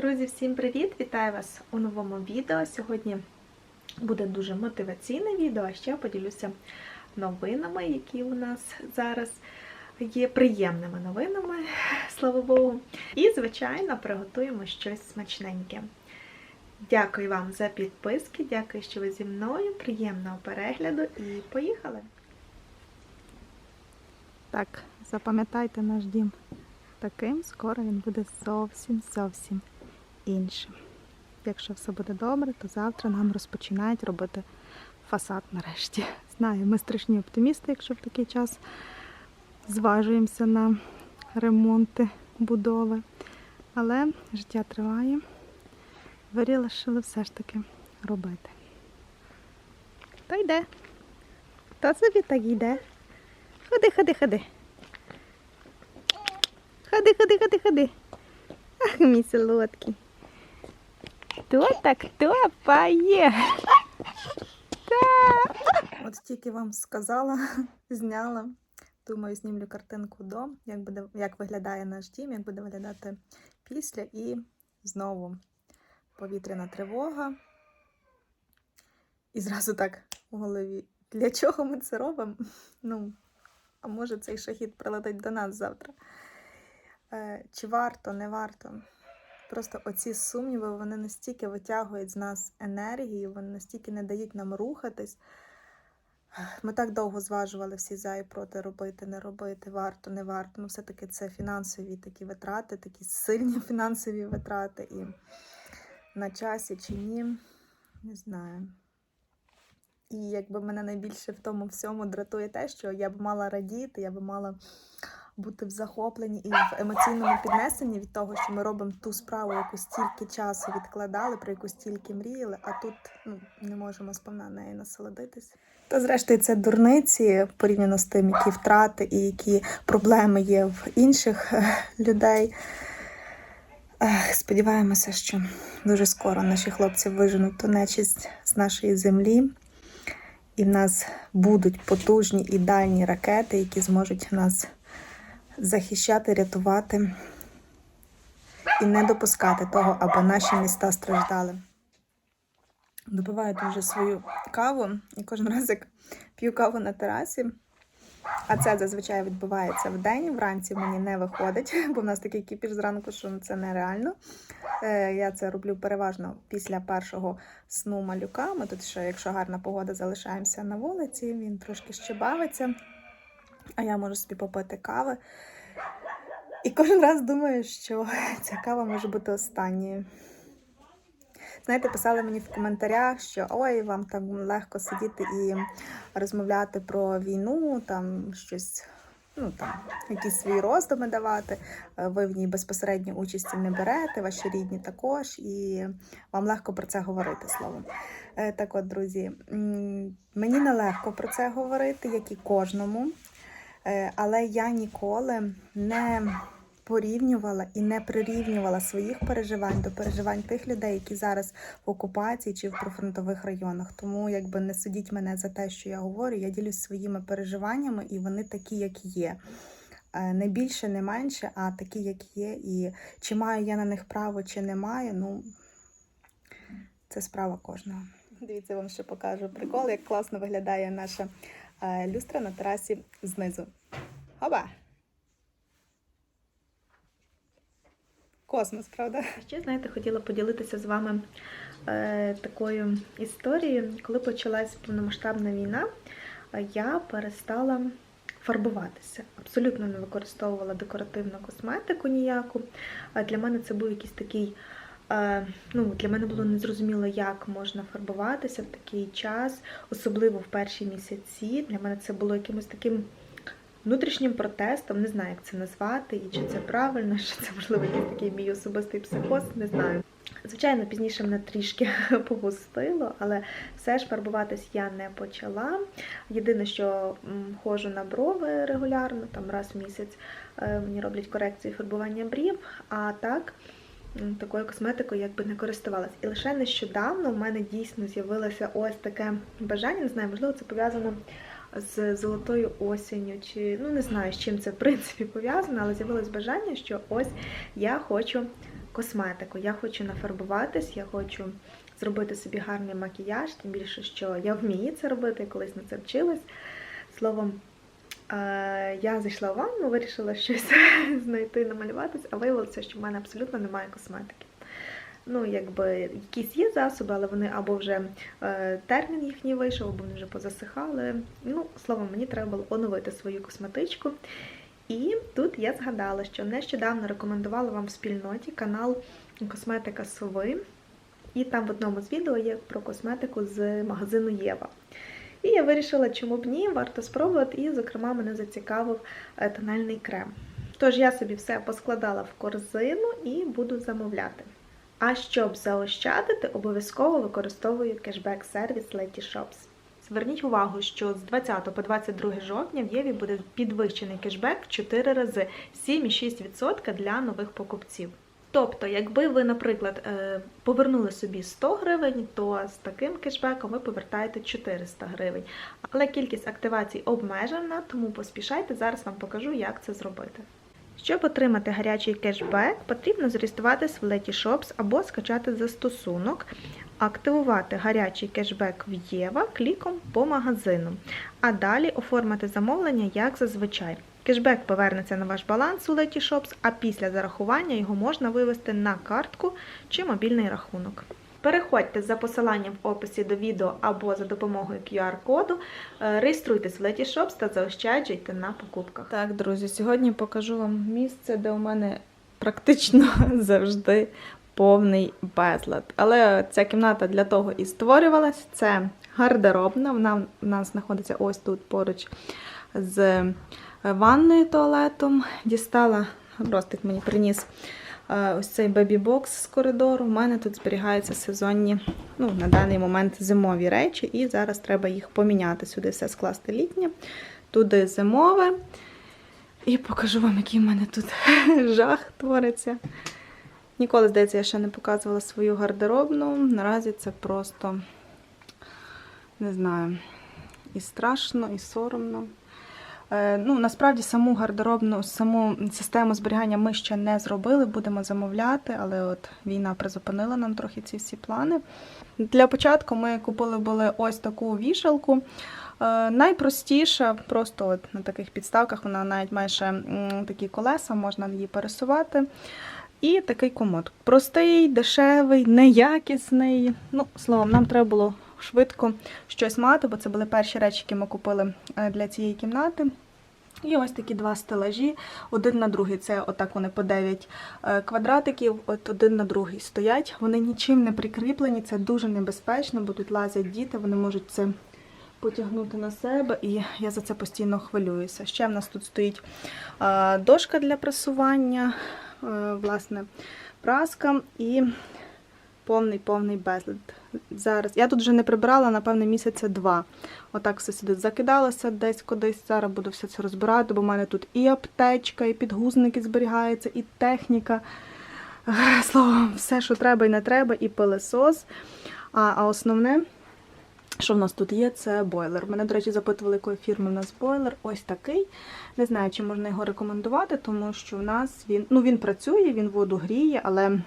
Друзі, всім привіт! Вітаю вас у новому відео. Сьогодні буде дуже мотиваційне відео, а ще поділюся новинами, які у нас зараз є приємними новинами, слава Богу. І, звичайно, приготуємо щось смачненьке. Дякую вам за підписки, дякую, що ви зі мною. Приємного перегляду і поїхали! Так, запам'ятайте наш дім таким, скоро він буде зовсім зовсім іншим. Якщо все буде добре, то завтра нам розпочинають робити фасад нарешті. Знаю, ми страшні оптимісти, якщо в такий час зважуємося на ремонти будови. Але життя триває. Вирішили все ж таки робити. То йде. То собі так йде. Ходи, ходи, ходи. Ходи, ходи, ходи, ходи. Ах, мій солодкий. Хто так топає? Так. От тільки вам сказала, зняла. Думаю, знімлю картинку до, як, буде, як виглядає наш дім, як буде виглядати після і знову повітряна тривога. І зразу так у голові. Для чого ми це робимо? Ну, а може цей шахід прилетить до нас завтра. Е, Чи варто, не варто? Просто оці сумніви, вони настільки витягують з нас енергію, вони настільки не дають нам рухатись. Ми так довго зважували всі за і проти робити, не робити, варто, не варто. Ну, все-таки це фінансові такі витрати, такі сильні фінансові витрати. І на часі чи ні, не знаю. І якби мене найбільше в тому всьому дратує те, що я б мала радіти, я б мала бути в захопленні і в емоційному піднесенні від того, що ми робимо ту справу, яку стільки часу відкладали, про яку стільки мріяли, а тут ну, не можемо сповна нею насолодитись. Та зрештою це дурниці порівняно з тим, які втрати і які проблеми є в інших е, людей. Сподіваємося, що дуже скоро наші хлопці виженуть ту нечисть з нашої землі, і в нас будуть потужні і дальні ракети, які зможуть нас захищати, рятувати і не допускати того, аби наші міста страждали. Допиваю дуже свою каву, і кожен раз, як п'ю каву на терасі, а це зазвичай відбувається в день, вранці мені не виходить, бо в нас такий кіпіш зранку, що це нереально. Е, Я це роблю переважно після першого сну малюка. Ми тут ще, якщо гарна погода, залишаємося на вулиці, він трошки ще бавиться, а я можу собі попити кави. І кожен раз думаю, що ця кава може бути останньою. Знаєте, писали мені в коментарях, що ой, вам там легко сидіти і розмовляти про війну, там щось, ну там, якісь свої роздуми давати. Ви в ній безпосередньо участі не берете, ваші рідні також, і вам легко про це говорити словом. Е, Так от, друзі, мені нелегко про це говорити, як і кожному. Е, Але я ніколи не порівнювала і не прирівнювала своїх переживань до переживань тих людей, які зараз в окупації чи в прифронтових районах. Тому якби не судіть мене за те, що я говорю, я ділюсь своїми переживаннями, і вони такі, як є. Е, Не більше, не менше, а такі, як є. І чи маю я на них право, чи не маю, ну це справа кожного. Дивіться, вам ще покажу прикол, як класно виглядає наша люстра на терасі знизу. Хоба! Космос, правда? Ще, знаєте, хотіла поділитися з вами е, такою історією. Коли почалась повномасштабна війна, е, я перестала фарбуватися. Абсолютно не використовувала декоративну косметику ніяку. Для мене це був якийсь такий. Ну, для мене було незрозуміло, як можна фарбуватися в такий час, особливо в перші місяці. Для мене це було якимось таким внутрішнім протестом, не знаю, як це назвати, і чи це правильно, чи це можливо якийсь такий мій особистий психоз, не знаю. Звичайно, пізніше мене трішки попустило, але все ж фарбуватись я не почала. Єдине, що ходжу на брови регулярно, там раз в місяць е, мені роблять корекцію фарбування брів, а так такою косметикою якби не користувалась. І лише нещодавно в мене дійсно з'явилося ось таке бажання, не знаю, можливо, це пов'язано з золотою осінню, чи ну не знаю, з чим це в принципі пов'язано, але з'явилось бажання, що ось я хочу косметику. Я хочу нафарбуватись, я хочу зробити собі гарний макіяж, тим більше, що я вмію це робити, я колись на це вчилась. Словом, я зайшла в ванну, вирішила щось знайти, намалюватись, а виявилося, що в мене абсолютно немає косметики. Ну, якби якісь є засоби, але вони або вже е, термін їхній вийшов, або вони вже позасихали. Ну, словом, мені треба було оновити свою косметичку. І тут я згадала, що нещодавно рекомендувала вам в спільноті канал Косметика Сови. І там в одному з відео є про косметику з магазину Єва. І я вирішила, чому б ні, варто спробувати, і, зокрема, мене зацікавив е, тональний крем. Тож я собі все поскладала в корзину і буду замовляти. А щоб заощадити, обов'язково використовую кешбек-сервіс Letyshops. Зверніть увагу, що з 20 по 22 жовтня в Єві буде підвищений кешбек в 4 рази 7,6% для нових покупців. Тобто, якби ви, наприклад, е, повернули собі 100 гривень, то з таким кешбеком ви повертаєте 400 гривень. Але кількість активацій обмежена, тому поспішайте, зараз вам покажу, як це зробити. Щоб отримати гарячий кешбек, потрібно зареєструватись в Letyshops або скачати застосунок, активувати гарячий кешбек в Єва кліком по магазину, а далі оформити замовлення як зазвичай. Кешбек повернеться на ваш баланс у Letyshops, а після зарахування його можна вивести на картку чи мобільний рахунок. Переходьте за посиланням в описі до відео або за допомогою QR-коду, е, реєструйтесь в Letyshops та заощаджуйте на покупках. Так, друзі, сьогодні покажу вам місце, де у мене практично завжди повний безлад. Але ця кімната для того і створювалась. Це гардеробна. Вона в нас знаходиться ось тут поруч з ванною туалетом. Дістала, Ростик мені приніс е, ось цей бебі-бокс з коридору. У мене тут зберігаються сезонні, ну, на даний момент зимові речі, і зараз треба їх поміняти. Сюди все скласти літнє, туди зимове. І покажу вам, який в мене тут жах твориться. Ніколи, здається, я ще не показувала свою гардеробну. Наразі це просто не знаю, і страшно, і соромно. Е, Ну, насправді саму гардеробну, саму систему зберігання ми ще не зробили, будемо замовляти, але от війна призупинила нам трохи ці всі плани. Для початку ми купили були ось таку вішалку. Е, Найпростіша, просто от на таких підставках вона навіть майже такі колеса, можна її пересувати. І такий комод. Простий, дешевий, неякісний. Ну, словом, нам треба було швидко щось мати, бо це були перші речі, які ми купили е, для цієї кімнати. І ось такі два стелажі, один на другий. Це отак вони по 9 е, квадратиків, от один на другий стоять. Вони нічим не прикріплені, це дуже небезпечно, бо тут лазять діти, вони можуть це потягнути на себе, і я за це постійно хвилююся. Ще в нас тут стоїть е, дошка для прасування, е, власне, праска і повний-повний безлад. Зараз я тут вже не прибрала, напевне, місяця два. Отак все сюди закидалося десь кудись. Зараз буду все це розбирати, бо в мене тут і аптечка, і підгузники зберігаються, і техніка. Словом, все, що треба і не треба, і пилесос. А, а основне, що в нас тут є, це бойлер. Мене, до речі, запитували, якої фірми в нас бойлер. Ось такий. Не знаю, чи можна його рекомендувати, тому що в нас він ну, він працює, він воду гріє, але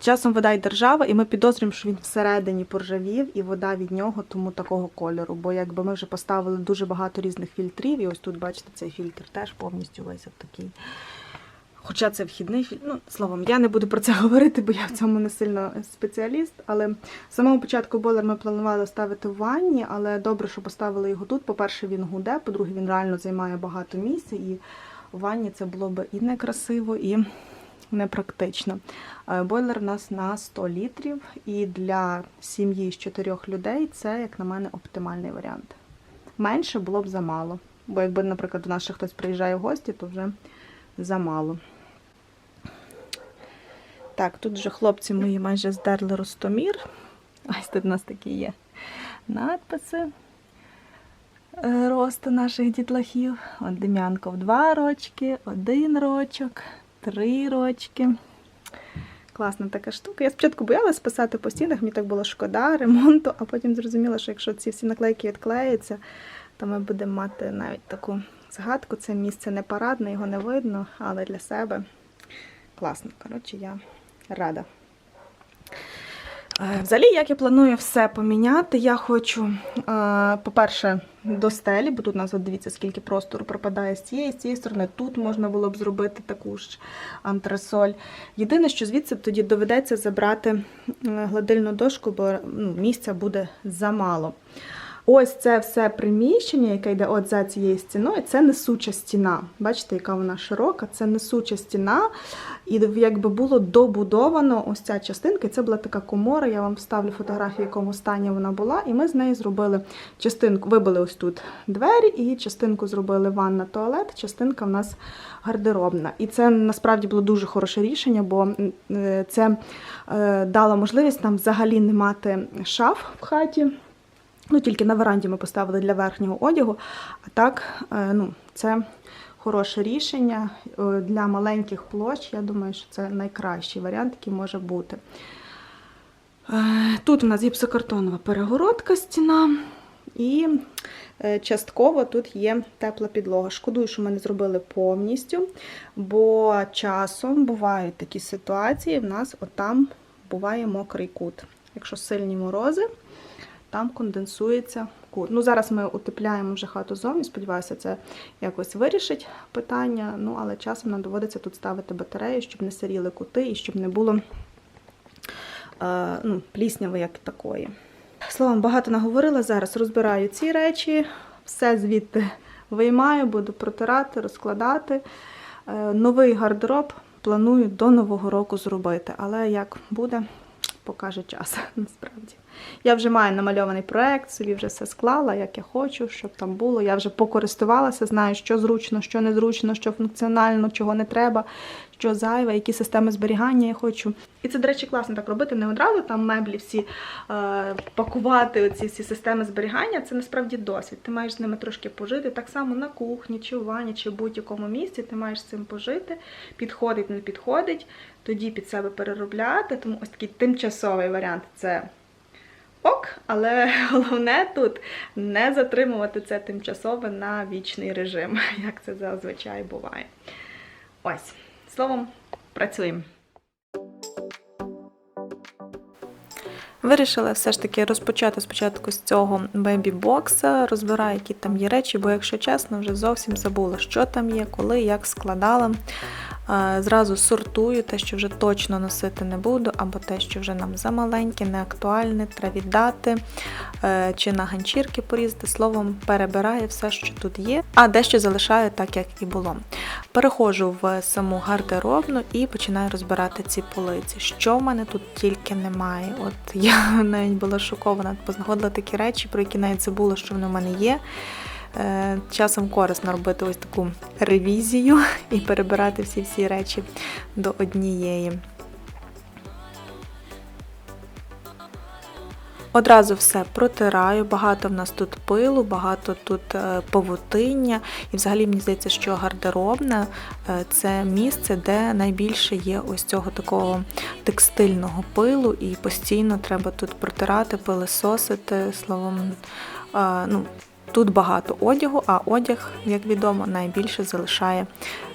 часом вода й держава, і ми підозрюємо, що він всередині поржавів, і вода від нього тому такого кольору. Бо якби ми вже поставили дуже багато різних фільтрів, і ось тут, бачите, цей фільтр теж повністю весь такий. Хоча це вхідний фільтр. Ну, словом, я не буду про це говорити, бо я в цьому не сильно спеціаліст. Але з самого початку бойлер ми планували ставити в ванні, але добре, що поставили його тут. По-перше, він гуде, по-друге, він реально займає багато місця, і в ванні це було б і некрасиво, і непрактично. Е, Бойлер у нас на 100 літрів, і для сім'ї з чотирьох людей це, як на мене, оптимальний варіант. Менше було б замало. Бо якби, наприклад, до нас ще хтось приїжджає в гості, то вже замало. Так, тут вже хлопці мої майже здерли ростомір. Ось тут у нас такі є надписи е, росту наших дітлахів. От Дем'янко в два рочки, один рочок, три рочки. Класна така штука. Я спочатку боялась писати по стінах, мені так було шкода ремонту, а потім зрозуміла, що якщо ці всі наклейки відклеються, то ми будемо мати навіть таку згадку. Це місце не парадне, його не видно, але для себе класно. Коротше, я рада. Е, Взагалі, як я планую все поміняти, я хочу, е, по-перше, до стелі, бо тут у нас, от дивіться, скільки простору пропадає з цієї, з цієї сторони. Тут можна було б зробити таку ж антресоль. Єдине, що звідси тоді доведеться забрати гладильну дошку, бо ну, місця буде замало. Ось це все приміщення, яке йде от за цією стіною, це несуча стіна. Бачите, яка вона широка, це несуча стіна. І якби було добудовано ось ця частинка, це була така комора. Я вам вставлю фотографію, в якому стані вона була. І ми з неї зробили частинку, вибили ось тут двері, і частинку зробили ванна, туалет, частинка в нас гардеробна. І це насправді було дуже хороше рішення, бо е, це е, дало можливість нам взагалі не мати шаф в хаті. Ну, тільки на веранді ми поставили для верхнього одягу. А так, е, ну, це хороше рішення Е, для маленьких площ. Я думаю, що це найкращий варіант, який може бути. Е, Тут у нас гіпсокартонова перегородка стіна. І частково тут є тепла підлога. Шкодую, що ми не зробили повністю, бо часом бувають такі ситуації, в нас отам буває мокрий кут. Якщо сильні морози, там конденсується кут. Ну, зараз ми утепляємо вже хату зовні, сподіваюся, це якось вирішить питання. Ну, але часом нам доводиться тут ставити батарею, щоб не сиріли кути і щоб не було е, ну, плісняви як такої. Словом, багато наговорила. Зараз розбираю ці речі, все звідти виймаю, буду протирати, розкладати. Е, Новий гардероб планую до Нового року зробити, але як буде, покаже час насправді. Я вже маю намальований проект, собі вже все склала, як я хочу, щоб там було. Я вже покористувалася, знаю, що зручно, що незручно, що функціонально, чого не треба, що зайве, які системи зберігання я хочу. І це, до речі, класно так робити, не одразу там меблі всі е, пакувати, оці всі системи зберігання. Це насправді досвід. Ти маєш з ними трошки пожити. Так само на кухні, чи в ванні, чи в будь-якому місці ти маєш з цим пожити. Підходить, не підходить, тоді під себе переробляти. Тому ось такий тимчасовий варіант це ок, але головне тут не затримувати це тимчасове на вічний режим, як це зазвичай буває. Ось, словом, працюємо. Вирішила все ж таки розпочати спочатку з цього бебі-бокса, розбираю, які там є речі, бо, якщо чесно, вже зовсім забула, що там є, коли, як складала. Зразу сортую те, що вже точно носити не буду, або те, що вже нам замаленьке, неактуальне, треба віддати, е, чи на ганчірки порізати. Словом, перебираю все, що тут є, а дещо залишаю так, як і було. Переходжу в саму гардеробну і починаю розбирати ці полиці. Що в мене тут тільки немає. От я навіть була шокована, познаходила такі речі, про які навіть забула, що вони в мене є. Е, Часом корисно робити ось таку ревізію і перебирати всі-всі речі до однієї. Одразу все протираю, багато в нас тут пилу, багато тут е, павутиння. І взагалі мені здається, що гардеробна е, це місце, де найбільше є ось цього такого текстильного пилу, і постійно треба тут протирати, пилисосити, словом, ну, Тут багато одягу, а одяг, як відомо, найбільше залишає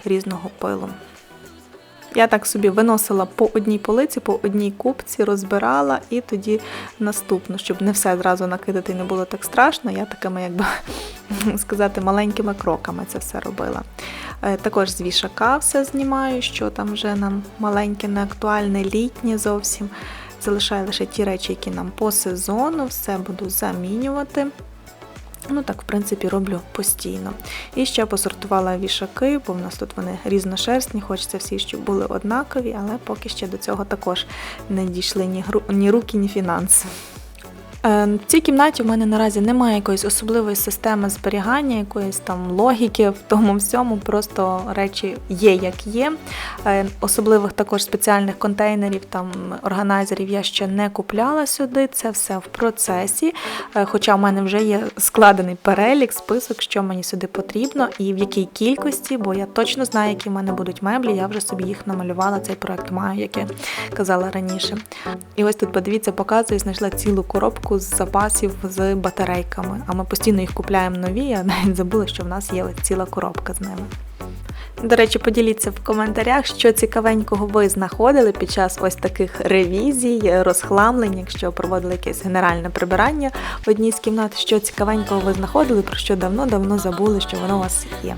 різного пилу. Я так собі виносила по одній полиці, по одній купці, розбирала і тоді наступну, щоб не все зразу накидати і не було так страшно. Я такими, як би сказати, маленькими кроками це все робила. Е, Також з вішака все знімаю, що там вже нам маленьке, неактуальне, літнє зовсім. Залишаю лише ті речі, які нам по сезону, все буду замінювати. Ну так, в принципі, роблю постійно. І ще посортувала вішаки, бо в нас тут вони різношерстні, хочеться всі, щоб були однакові, але поки ще до цього також не дійшли ні, гру... ні руки, ні фінанси. Е, В цій кімнаті в мене наразі немає якоїсь особливої системи зберігання, якоїсь там логіки в тому всьому, просто речі є як є. Е, Особливих також спеціальних контейнерів, там органайзерів я ще не купляла сюди. Це все в процесі. Е, Хоча в мене вже є складений перелік, список, що мені сюди потрібно і в якій кількості, бо я точно знаю, які в мене будуть меблі. Я вже собі їх намалювала. Цей проект маю, як я казала раніше. І ось тут, подивіться, показую, знайшла цілу коробку з запасів з батарейками. А ми постійно їх купляємо нові, я навіть забула, що в нас є ціла коробка з ними. До речі, поділіться в коментарях, що цікавенького ви знаходили під час ось таких ревізій, розхламлень, якщо проводили якесь генеральне прибирання в одній з кімнат, що цікавенького ви знаходили, про що давно-давно забули, що воно у вас є.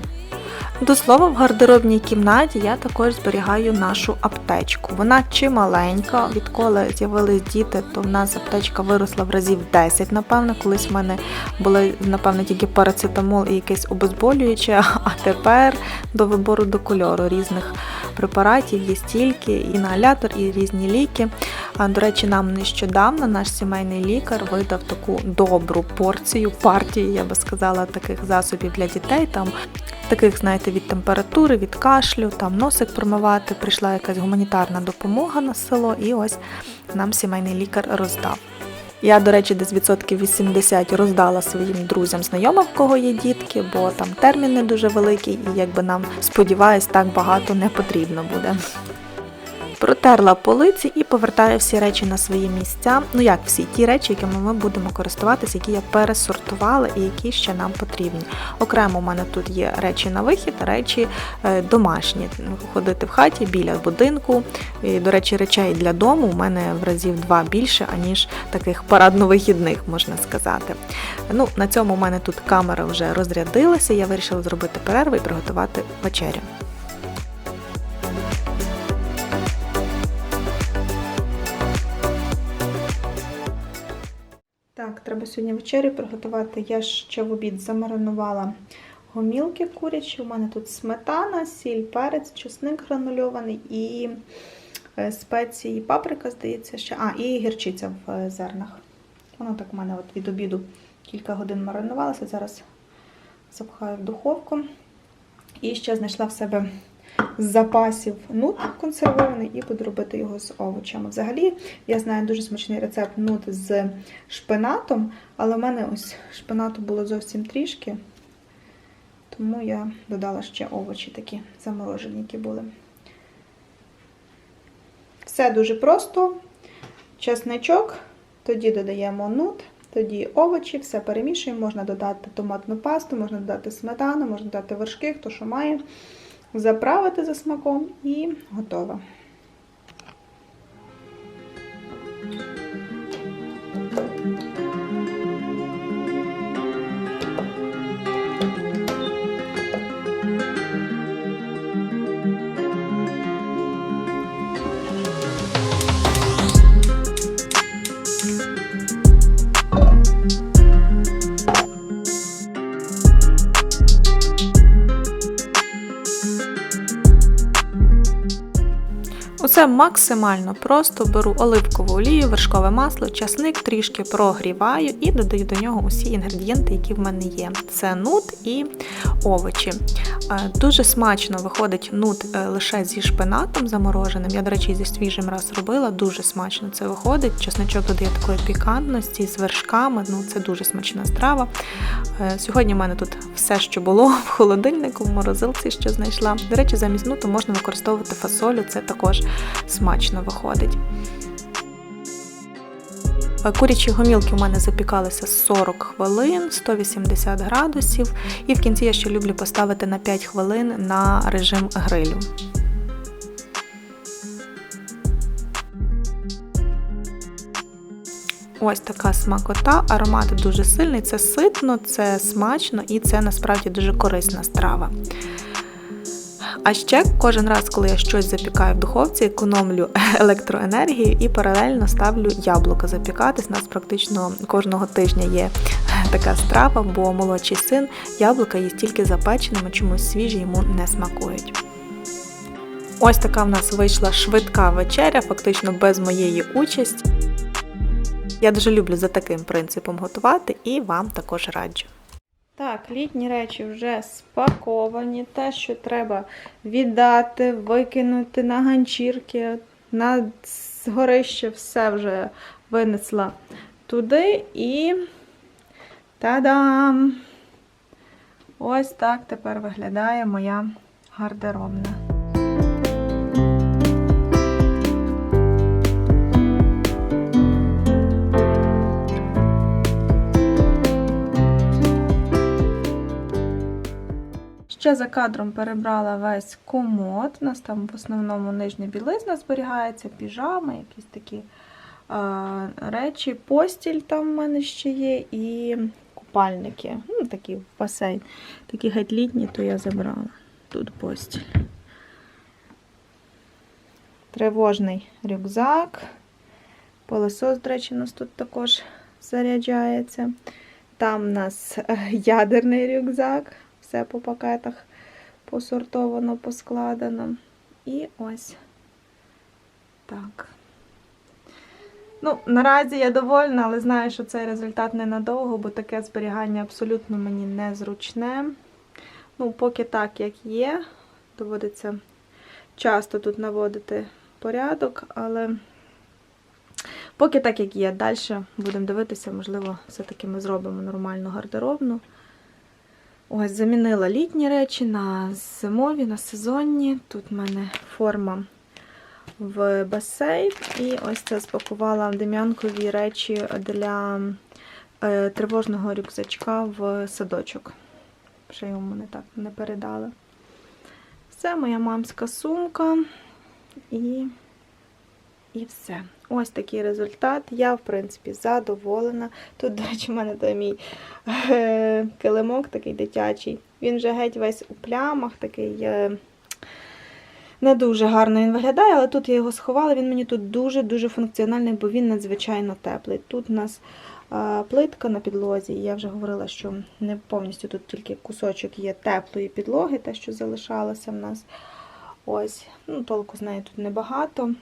До слова, в гардеробній кімнаті я також зберігаю нашу аптечку. Вона чималенька. Відколи з'явились діти, то в нас аптечка виросла в разів 10, напевно. Колись в мене були, напевно, тільки парацетамол і якесь обезболююче, а тепер до вибору до кольору різних препаратів є стільки, і інгалятор, і різні ліки. До речі, нам нещодавно наш сімейний лікар видав таку добру порцію, партію, я би сказала, таких засобів для дітей. Там таких, знаєте, від температури, від кашлю, там носик промивати. Прийшла якась гуманітарна допомога на село, і ось нам сімейний лікар роздав. Я, до речі, десь відсотків 80 роздала своїм друзям, знайомим, в кого є дітки, бо там термін не дуже великий, і якби нам, сподіваюсь, так багато не потрібно буде. Протерла полиці і повертаю всі речі на свої місця. Ну як всі ті речі, якими ми будемо користуватися, які я пересортувала і які ще нам потрібні. Окремо у мене тут є речі на вихід, речі е, домашні. Ходити в хаті біля будинку. І, до речі, речей для дому у мене в разів два більше, аніж таких парадно-вихідних, можна сказати. Ну, на цьому у мене тут камера вже розрядилася. Я вирішила зробити перерву і приготувати вечерю. Треба сьогодні вечерю приготувати. Я ще в обід замаринувала гомілки курячі. У мене тут сметана, сіль, перець, чесник гранульований і е, спеції, паприка, здається, ще. А, і гірчиця в е, зернах. Воно так у мене от від обіду кілька годин маринувалося. Зараз запхаю в духовку. І ще знайшла в себе з запасів нут консервований і буду робити його з овочами. Взагалі, я знаю дуже смачний рецепт нут з шпинатом, але в мене ось шпинату було зовсім трішки, тому я додала ще овочі такі заморожені, які були. Все дуже просто. Чесничок, тоді додаємо нут, тоді овочі, все перемішуємо, можна додати томатну пасту, можна додати сметану, можна додати вершки, хто що має заправити за смаком і готово. Усе максимально просто беру оливкову олію, вершкове масло, часник, трішки прогріваю і додаю до нього усі інгредієнти, які в мене є. Це нут і овочі. Е, Дуже смачно виходить нут е, лише зі шпинатом замороженим. Я, до речі, зі свіжим раз робила, дуже смачно це виходить. Чесночок додає такої пікантності з вершками. Ну, це дуже смачна страва. Е, Сьогодні в мене тут все, що було в холодильнику, в морозилці, що знайшла. До речі, замість нуту можна використовувати фасолю, це також смачно виходить. Е, Курячі гомілки у мене запікалися 40 хвилин, 180 градусів, і в кінці я ще люблю поставити на 5 хвилин на режим грилю. Ось така смакота, аромат дуже сильний, це ситно, це смачно і це насправді дуже корисна страва. А ще кожен раз, коли я щось запікаю в духовці, економлю електроенергію і паралельно ставлю яблука запікатись. У нас практично кожного тижня є така страва, бо молодший син яблука їсть тільки запеченими, чомусь свіжі йому не смакують. Ось така в нас вийшла швидка вечеря, фактично без моєї участі. Я дуже люблю за таким принципом готувати і вам також раджу. Так, літні речі вже спаковані. Те, що треба віддати, викинути на ганчірки, на згорище, все вже винесла туди і та-дам! Ось так тепер виглядає моя гардеробна. Ще за кадром перебрала весь комод. У нас там в основному нижня білизна зберігається, піжами, якісь такі е, речі. Постіль там в мене ще є і купальники. Ну, такі басейн. Такі геть літні, то я забрала. Тут постіль. Тривожний рюкзак. Пилосос, до речі, у нас тут також заряджається. Там у нас е, ядерний рюкзак, все по пакетах посортовано, поскладено. І ось так. Ну, наразі я довольна, але знаю, що цей результат ненадовго, бо таке зберігання абсолютно мені незручне. Ну, поки так, як є, доводиться часто тут наводити порядок, але поки так, як є. Далі будемо дивитися, можливо, все-таки ми зробимо нормальну гардеробну. Ось, замінила літні речі на зимові, на сезонні. Тут в мене форма в басейн. І ось це спакувала дем'янкові речі для е, тривожного рюкзачка в садочок. Ще його мене так не передали. Це моя мамська сумка. І, і все. Ось такий результат. Я, в принципі, задоволена. Тут, до речі, в мене той мій е, килимок такий дитячий. Він вже геть весь у плямах, такий е, не дуже гарно він виглядає, але тут я його сховала. Він мені тут дуже-дуже функціональний, бо він надзвичайно теплий. Тут у нас е, плитка на підлозі. Я вже говорила, що не повністю тут тільки кусочок є теплої підлоги, те, що залишалося в нас. Ось, ну, толку з нею тут небагато.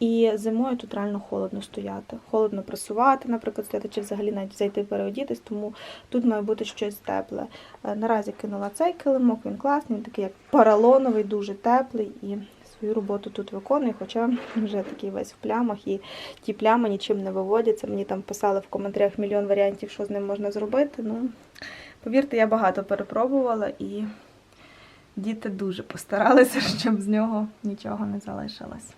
І зимою тут реально холодно стояти. Холодно прасувати, наприклад, стояти, чи взагалі навіть зайти переодітись, тому тут має бути щось тепле. Е, Наразі кинула цей килимок, він класний, він такий як поролоновий, дуже теплий і свою роботу тут виконує, хоча вже такий весь в плямах, і ті плями нічим не виводяться. Мені там писали в коментарях мільйон варіантів, що з ним можна зробити. Ну, повірте, я багато перепробувала і діти дуже постаралися, щоб з нього нічого не залишилось.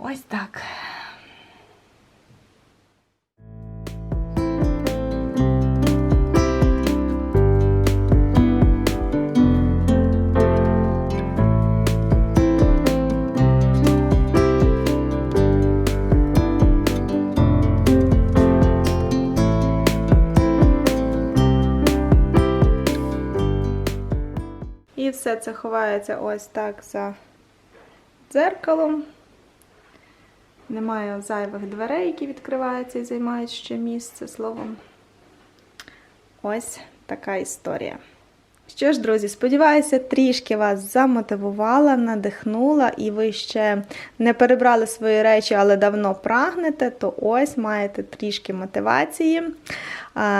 Ось так. І все це ховається ось так за дзеркалом. Немає зайвих дверей, які відкриваються і займають ще місце словом. Ось така історія. Що ж, друзі, сподіваюся, трішки вас замотивувала, надихнула, і ви ще не перебрали свої речі, але давно прагнете, то ось маєте трішки мотивації.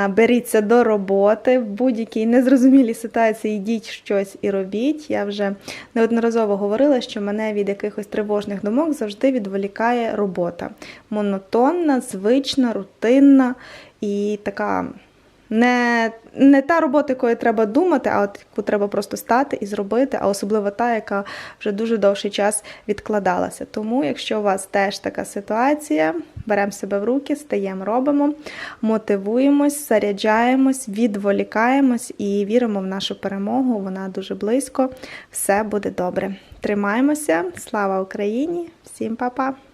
Беріться до роботи в будь-якій незрозумілій ситуації йдіть щось і робіть. Я вже неодноразово говорила, що мене від якихось тривожних думок завжди відволікає робота. Монотонна, звична, рутинна і така. Не, не та робота, якою треба думати, а от яку треба просто стати і зробити, а особливо та, яка вже дуже довший час відкладалася. Тому, якщо у вас теж така ситуація, беремо себе в руки, стаємо, робимо, мотивуємось, заряджаємось, відволікаємось і віримо в нашу перемогу. Вона дуже близько. Все буде добре. Тримаємося. Слава Україні! Всім па-па!